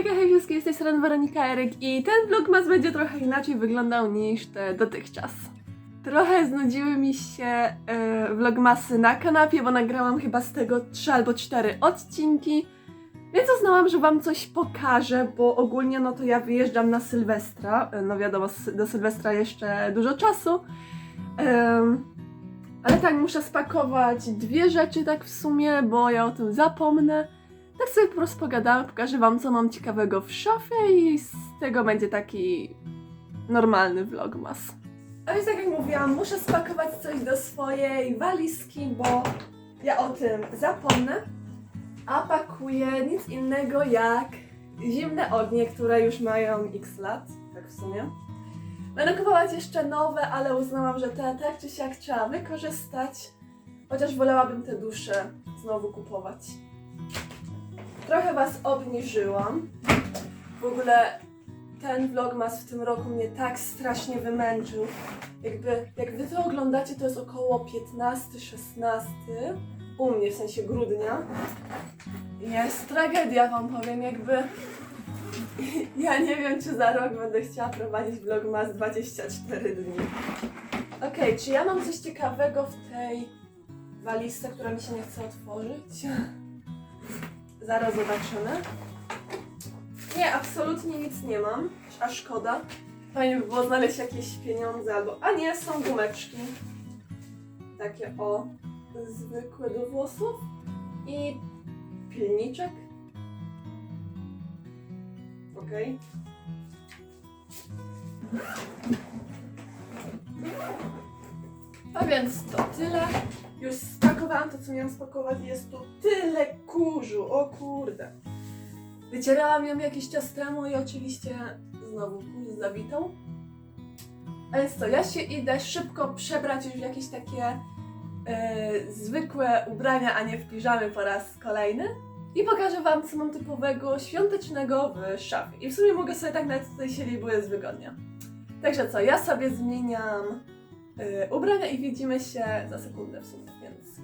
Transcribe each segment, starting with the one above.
Hejka, hej wszystkim, z tej strony Weronika Eryk i ten vlogmas będzie trochę inaczej wyglądał niż te dotychczas. Trochę znudziły mi się e, vlogmasy na kanapie, bo nagrałam chyba z tego 3 albo 4 odcinki, więc uznałam, że wam coś pokażę, bo ogólnie no to ja wyjeżdżam na Sylwestra, e, no wiadomo, do Sylwestra jeszcze dużo czasu, Em, ale tak, muszę spakować dwie rzeczy tak w sumie, bo ja o tym zapomnę. Tak sobie po prostu pogadamy, pokażę wam co mam ciekawego w szafie i z tego będzie taki normalny vlogmas. A więc tak jak mówiłam, muszę spakować coś do swojej walizki, bo ja o tym zapomnę. A pakuję nic innego jak zimne ognie, które już mają x lat, tak w sumie. Będę kupować jeszcze nowe, ale uznałam, że te tak czy siak trzeba wykorzystać. Chociaż wolałabym te dusze znowu kupować. Trochę Was obniżyłam. W ogóle ten vlogmas w tym roku mnie tak strasznie wymęczył. Jakby, jak Wy to oglądacie, to jest około 15-16 u mnie, w sensie grudnia. Jest tragedia, Wam powiem, jakby ja nie wiem, czy za rok będę chciała prowadzić vlogmas 24 dni. Okej, czy ja mam coś ciekawego w tej walizce, która mi się nie chce otworzyć? Zaraz zobaczymy. Nie, absolutnie nic nie mam, a szkoda. Fajnie by było znaleźć jakieś pieniądze albo... A nie, są gumeczki. Takie o, zwykłe do włosów. I pilniczek. Okej. A więc to tyle. Już spakowałam to, co miałam spakować. Jest tu tyle kurzu, o kurde. Wycierałam ją jakiś czas temu i oczywiście znowu kurz zawitał. A więc to, ja się idę szybko przebrać już w jakieś takie e, zwykłe ubrania, a nie w piżamy po raz kolejny. I pokażę Wam, co mam typowego świątecznego w szafie. I w sumie mogę sobie tak nawet tutaj siedzieć, bo jest wygodnie. Także co, ja sobie zmieniam ubrania i widzimy się za sekundę w sumie, więc...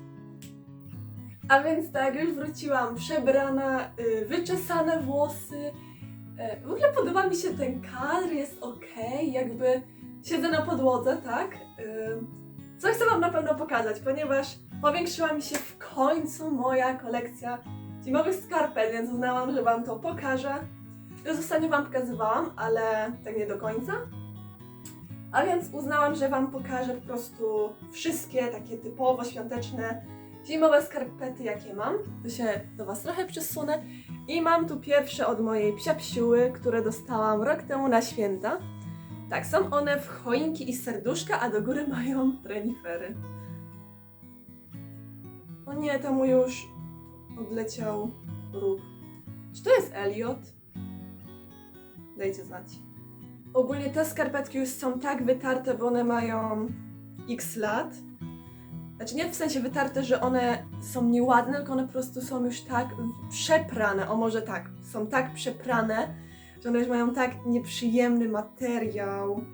A więc tak, już wróciłam przebrana, y, wyczesane włosy. Y, w ogóle podoba mi się ten kadr, jest ok, jakby siedzę na podłodze, tak? Y, co chcę Wam na pewno pokazać, ponieważ powiększyła mi się w końcu moja kolekcja zimowych skarpet, więc uznałam, że Wam to pokażę. Już ostatnio Wam pokazywałam, ale tak nie do końca. A więc uznałam, że Wam pokażę po prostu wszystkie takie typowo świąteczne zimowe skarpety, jakie mam. To się do Was trochę przesunę. I mam tu pierwsze od mojej psiapsiuły, które dostałam rok temu na święta. Tak, są one w choinki i serduszka, a do góry mają renifery. O nie, to mu już odleciał ruch. Czy to jest Elliot? Dajcie znać. Ogólnie te skarpetki już są tak wytarte, bo one mają x lat. Znaczy nie w sensie wytarte, że one są nieładne, tylko one po prostu są już tak przeprane. O może tak, są tak przeprane, że one już mają tak nieprzyjemny materiał.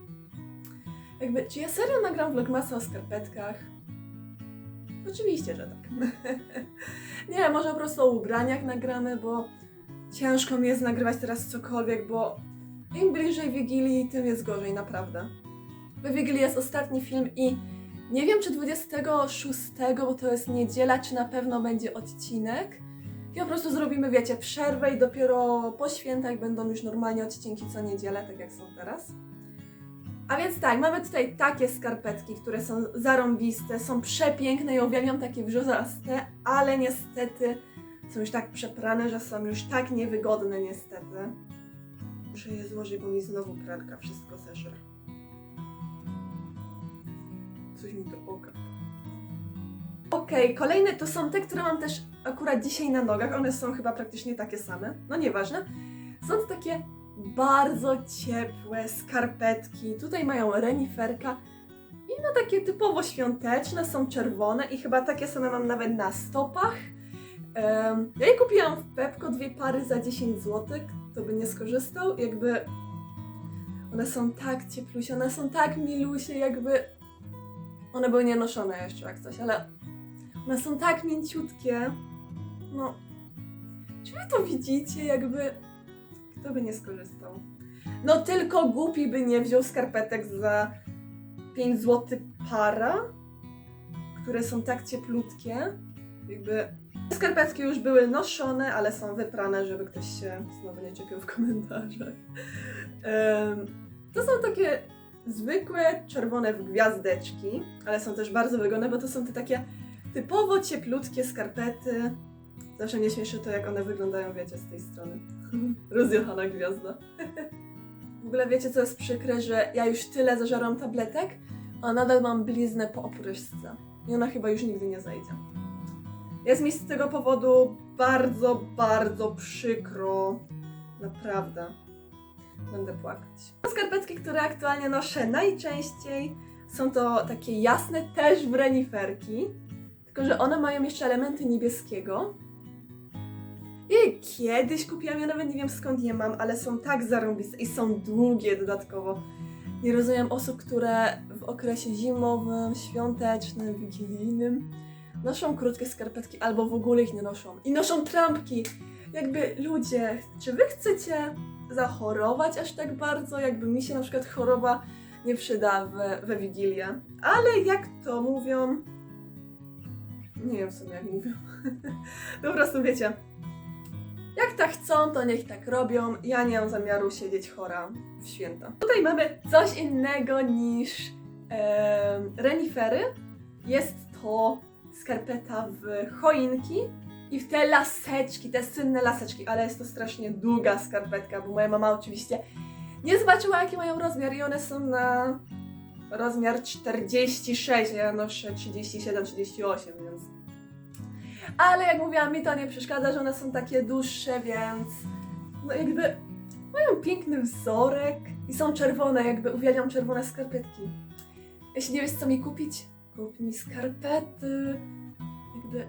Jakby, czy ja serio nagram vlogmasa o skarpetkach? Oczywiście, że tak. nie, może po prostu o ubraniach nagramy, bo ciężko mi jest nagrywać teraz cokolwiek, bo im bliżej Wigilii, tym jest gorzej, naprawdę. W Wigilii jest ostatni film i nie wiem, czy 26, bo to jest niedziela, czy na pewno będzie odcinek. I po prostu zrobimy, wiecie, przerwę i dopiero po świętach będą już normalnie odcinki co niedzielę, tak jak są teraz. A więc tak, mamy tutaj takie skarpetki, które są zarąbiste, są przepiękne i uwielbiam takie wrzozaste, ale niestety są już tak przeprane, że są już tak niewygodne niestety. Muszę je złożyć, bo mi znowu pralka wszystko zeżre. Coś mi do oka. Okej, kolejne to są te, które mam też akurat dzisiaj na nogach. One są chyba praktycznie takie same. No nieważne. Są to takie bardzo ciepłe skarpetki. Tutaj mają reniferka. I no takie typowo świąteczne, są czerwone i chyba takie same mam nawet na stopach. Ja je kupiłam w Pepko, dwie pary za 10 zł. Kto by nie skorzystał, jakby one są tak cieplusie, one są tak milusie, jakby one były nienoszone jeszcze jak coś, ale one są tak mięciutkie. No, czy wy to widzicie, jakby Kto by nie skorzystał? No tylko głupi by nie wziął skarpetek za 5 zł para, które są tak cieplutkie. Jakby skarpetki już były noszone, ale są wyprane, żeby ktoś się znowu nie czepiał w komentarzach. To są takie zwykłe czerwone w gwiazdeczki, ale są też bardzo wygodne, bo to są te takie typowo cieplutkie skarpety. Zawsze mnie śmieszy to, jak one wyglądają, wiecie, z tej strony. Rozjechana gwiazda. W ogóle wiecie, co jest przykre, że ja już tyle zażarłam tabletek, a nadal mam bliznę po opryszce. I ona chyba już nigdy nie zejdzie. Jest mi z tego powodu bardzo, bardzo przykro. Naprawdę. Będę płakać. Skarpetki, które aktualnie noszę najczęściej, są to takie jasne też w reniferki, tylko że one mają jeszcze elementy niebieskiego. I kiedyś kupiłam, ja nawet nie wiem skąd je mam, ale są tak zarąbiste i są długie dodatkowo. Nie rozumiem osób, które w okresie zimowym, świątecznym, wigilijnym noszą krótkie skarpetki albo w ogóle ich nie noszą. I noszą trampki. Jakby ludzie, czy wy chcecie zachorować aż tak bardzo, jakby mi się na przykład choroba nie przyda we, we Wigilię. Ale jak to mówią, nie wiem w sumie jak mówią, po prostu wiecie, jak tak chcą, to niech tak robią, ja nie mam zamiaru siedzieć chora w święta. Tutaj mamy coś innego niż em, renifery, jest to skarpeta w choinki i w te laseczki, te słynne laseczki, ale jest to strasznie długa skarpetka, bo moja mama oczywiście nie zobaczyła jaki mają rozmiar i one są na rozmiar 46, ja noszę 37-38, więc... Ale jak mówiłam, mi to nie przeszkadza, że one są takie dłuższe, więc no jakby mają piękny wzorek i są czerwone, jakby uwielbiam czerwone skarpetki. Jeśli nie wiesz co mi kupić, kup mi skarpety. Jakby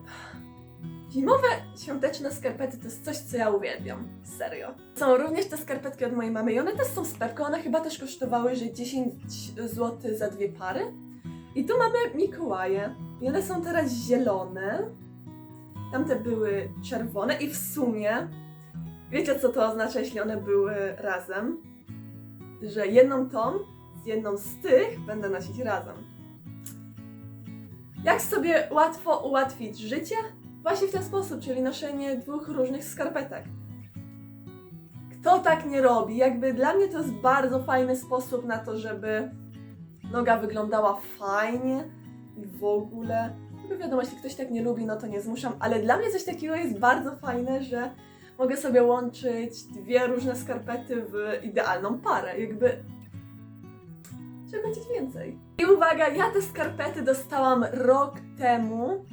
Zimowe, świąteczne skarpety to jest coś, co ja uwielbiam. Serio. Są również te skarpetki od mojej mamy i one też są z Pepko. One chyba też kosztowały, że 10 zł za dwie pary. I tu mamy Mikołaje. I one są teraz zielone. Tamte były czerwone i w sumie wiecie co to oznacza, jeśli one były razem? Że jedną tą z jedną z tych będę nosić razem. Jak sobie łatwo ułatwić życie? Właśnie w ten sposób, czyli noszenie dwóch różnych skarpetek. Kto tak nie robi? Jakby dla mnie to jest bardzo fajny sposób na to, żeby noga wyglądała fajnie i w ogóle. Jakby wiadomo, jeśli ktoś tak nie lubi, no to nie zmuszam, ale dla mnie coś takiego jest bardzo fajne, że mogę sobie łączyć dwie różne skarpety w idealną parę. Jakby czego chcieć więcej. I uwaga, ja te skarpety dostałam rok temu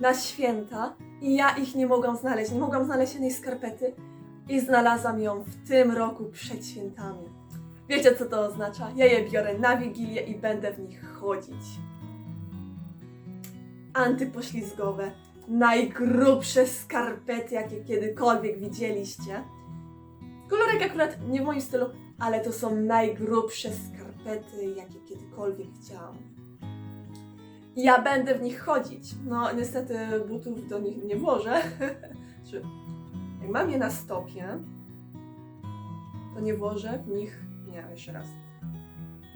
na święta i ja ich nie mogłam znaleźć. Nie mogłam znaleźć jednej skarpety i znalazłam ją w tym roku przed świętami. Wiecie co to oznacza? Ja je biorę na Wigilię i będę w nich chodzić. Antypoślizgowe, najgrubsze skarpety, jakie kiedykolwiek widzieliście. Kolorek akurat nie w moim stylu, ale to są najgrubsze skarpety, jakie kiedykolwiek widziałam. Ja będę w nich chodzić. No, niestety butów do nich nie włożę. Czy jak mam je na stopie, to nie włożę w nich. Nie, jeszcze raz.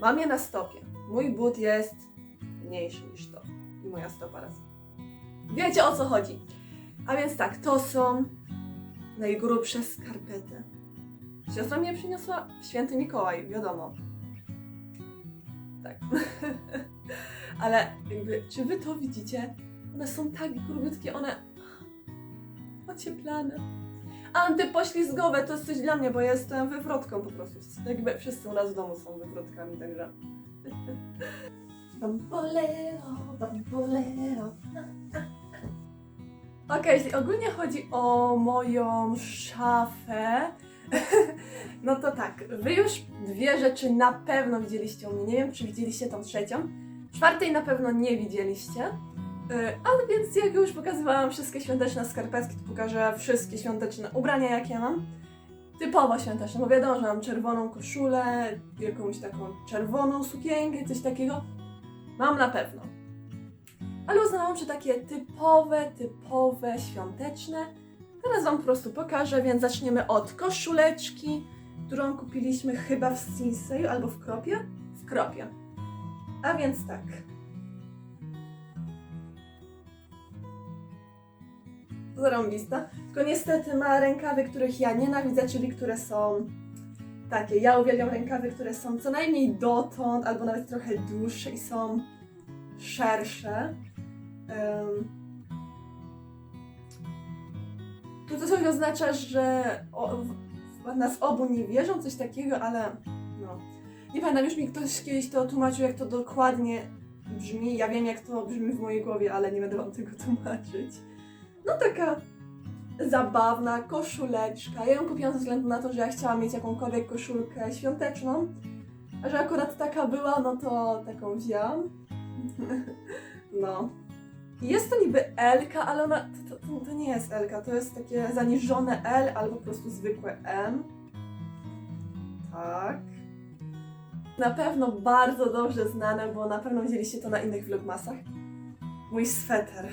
Mam je na stopie. Mój but jest mniejszy niż to. I moja stopa raz. Wiecie o co chodzi. A więc tak, to są najgrubsze skarpety. Siostra mnie przyniosła w święty Mikołaj, wiadomo. Tak. Ale jakby, czy wy to widzicie? One są tak grubutkie, one ocieplane. Antypoślizgowe to jest coś dla mnie, bo jestem wywrotką po prostu. Jakby wszyscy u nas w domu są wywrotkami, także... Bamboleo, bamboleo. Okej, jeśli ogólnie chodzi o moją szafę, no to tak, wy już dwie rzeczy na pewno widzieliście u mnie. Nie wiem, czy widzieliście tą trzecią. Czwartej na pewno nie widzieliście. Yy, ale więc jak już pokazywałam wszystkie świąteczne skarpetki, to pokażę wszystkie świąteczne ubrania, jakie mam. Typowo świąteczne, bo wiadomo, że mam czerwoną koszulę, jakąś taką czerwoną sukienkę, coś takiego. Mam na pewno. Ale uznałam, że takie typowe, typowe, świąteczne Teraz Wam po prostu pokażę, więc zaczniemy od koszuleczki, którą kupiliśmy chyba w Sinseju albo w Kropie? W Kropie. A więc tak. Zarąbista. Tylko niestety ma rękawy, których ja nienawidzę, czyli które są takie. Ja uwielbiam rękawy, które są co najmniej dotąd, albo nawet trochę dłuższe i są szersze. Em, to coś oznacza, że o, w, nas obu nie wierzą, coś takiego, ale no. Nie pamiętam, już mi ktoś kiedyś to tłumaczył, jak to dokładnie brzmi. Ja wiem, jak to brzmi w mojej głowie, ale nie będę wam tego tłumaczyć. No taka zabawna koszuleczka. Ja ją kupiłam ze względu na to, że ja chciałam mieć jakąkolwiek koszulkę świąteczną. A że akurat taka była, no to taką wzięłam. no. Jest to niby L, ale ona. To, to, to nie jest L, to jest takie zaniżone L albo po prostu zwykłe M. Tak. Na pewno bardzo dobrze znane, bo na pewno widzieliście to na innych vlogmasach. Mój sweter.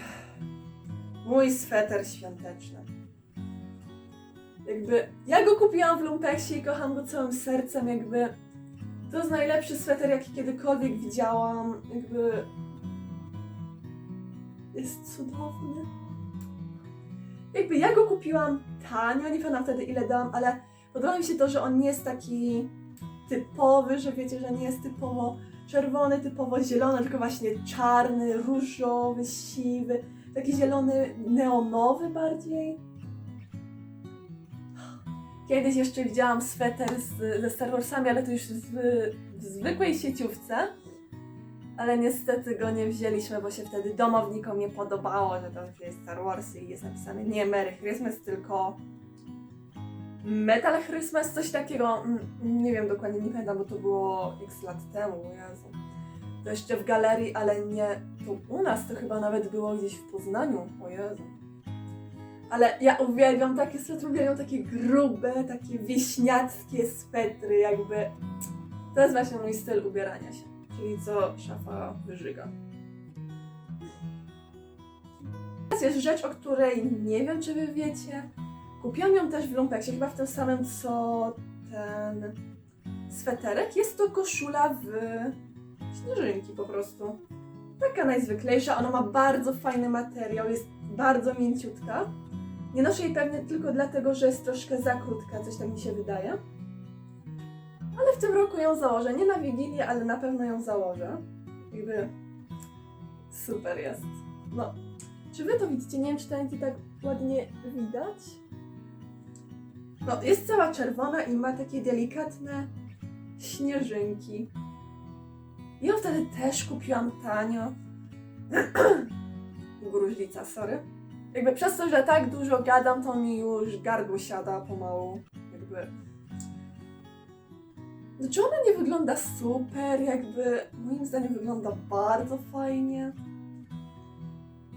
Mój sweter świąteczny. Jakby, ja go kupiłam w Lumpeksie i kocham go całym sercem, jakby to jest najlepszy sweter, jaki kiedykolwiek widziałam, jakby jest cudowny. Jakby ja go kupiłam tanio, nie pamiętam wtedy ile dałam, ale podoba mi się to, że on nie jest taki typowy, że wiecie, że nie jest typowo czerwony, typowo zielony, tylko właśnie czarny, różowy, siwy, taki zielony, neonowy bardziej. Kiedyś jeszcze widziałam sweter z, ze Star Warsami, ale to już w, w zwykłej sieciówce. Ale niestety go nie wzięliśmy, bo się wtedy domownikom nie podobało, że tam jest Star Warsy i jest napisane nie Merry Christmas, tylko Metal Christmas, coś takiego. Mm, Nie wiem dokładnie, nie pamiętam, bo to było x lat temu, Jezu. To jeszcze w galerii, ale nie tu u nas, to chyba nawet było gdzieś w Poznaniu, o Jezu. Ale ja uwielbiam takie swetry, uwielbiam takie grube, takie wieśniackie swetry, jakby. To jest właśnie mój styl ubierania się, czyli co szafa wyżyga. Teraz jest rzecz, o której nie wiem, czy wy wiecie. Kupiłam ją też w Lumpeksie, chyba w tym samym co ten sweterek. Jest to koszula w śnieżynki po prostu. Taka najzwyklejsza, ona ma bardzo fajny materiał, jest bardzo mięciutka. Nie noszę jej pewnie tylko dlatego, że jest troszkę za krótka, coś tak mi się wydaje. Ale w tym roku ją założę. Nie na Wigilię, ale na pewno ją założę. Jakby super jest. No, czy wy to widzicie? Nie wiem, czy będzie tak ładnie widać. No, jest cała czerwona i ma takie delikatne śnieżynki. Ją wtedy też kupiłam tanio. Gruźlica, sorry. Jakby przez to, że tak dużo gadam, to mi już gardło siada pomału. Jakby... No, Czy ona nie wygląda super? Jakby moim zdaniem wygląda bardzo fajnie.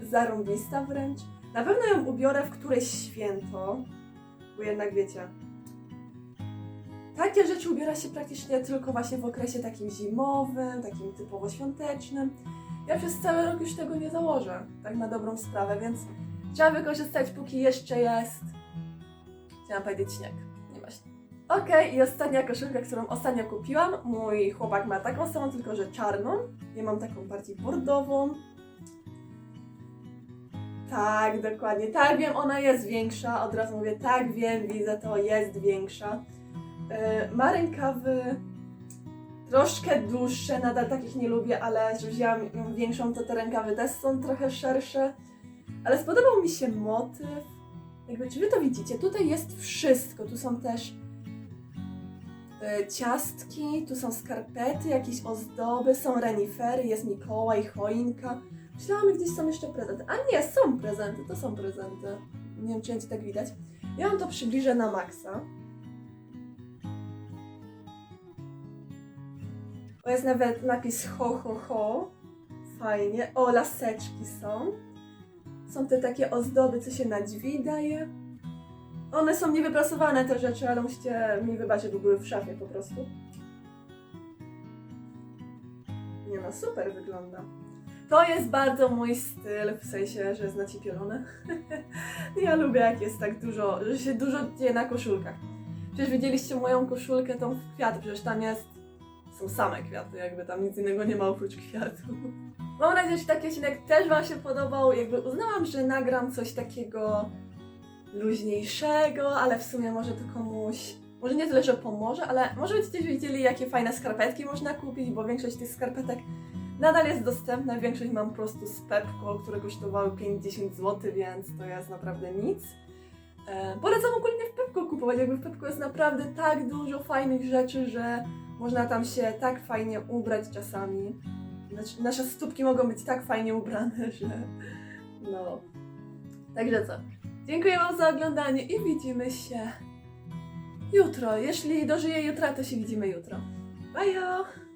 Zarąbista wręcz. Na pewno ją ubiorę w któreś święto, bo jednak wiecie, takie rzeczy ubiera się praktycznie tylko właśnie w okresie takim zimowym, takim typowo świątecznym. Ja przez cały rok już tego nie założę, tak na dobrą sprawę, więc trzeba wykorzystać póki jeszcze jest. Chciałam powiedzieć śnieg. Okej, i ostatnia koszulka, którą ostatnio kupiłam. Mój chłopak ma taką samą, tylko że czarną. Ja mam taką bardziej bordową. Tak, dokładnie. Tak, wiem, ona jest większa. Od razu mówię, tak, wiem, widzę to, jest większa. Yy, ma rękawy troszkę dłuższe, nadal takich nie lubię, ale że wzięłam większą, to te rękawy też są trochę szersze. Ale spodobał mi się motyw. Jakby, czy wy to widzicie? Tutaj jest wszystko. Tu są też ciastki, tu są skarpety, jakieś ozdoby, są renifery, jest Mikołaj, choinka. Myślałam, gdzieś są jeszcze prezenty. A nie, są prezenty, to są prezenty. Nie wiem, czy będzie tak widać. Ja wam to przybliżę na maksa. O, jest nawet napis ho, ho, ho. Fajnie. O, laseczki są. Są te takie ozdoby, co się na drzwi daje. One są niewyprasowane te rzeczy, ale musicie mi wybaczyć, bo były w szafie po prostu. Nie no, super wygląda. To jest bardzo mój styl, w sensie, że znacie pielone. ja lubię, jak jest tak dużo, że się dużo dzieje na koszulkach. Przecież widzieliście moją koszulkę, tą w kwiaty, przecież tam jest, są same kwiaty, jakby tam nic innego nie ma oprócz kwiatów. Mam nadzieję, że taki odcinek też Wam się podobał. Jakby uznałam, że nagram coś takiego luźniejszego, ale w sumie może to komuś, może nie tyle, że pomoże, ale może będziecie wiedzieli, jakie fajne skarpetki można kupić, bo większość tych skarpetek nadal jest dostępna. Większość mam po prostu z Pepko, które kosztowały 50 zł, więc to jest naprawdę nic. E, polecam ogólnie w Pepko kupować, jakby w Pepko jest naprawdę tak dużo fajnych rzeczy, że można tam się tak fajnie ubrać czasami. Znaczy, nasze stópki mogą być tak fajnie ubrane, że no. Także co? Dziękuję Wam za oglądanie i widzimy się jutro. Jeśli dożyję jutra, to się widzimy jutro. Bye!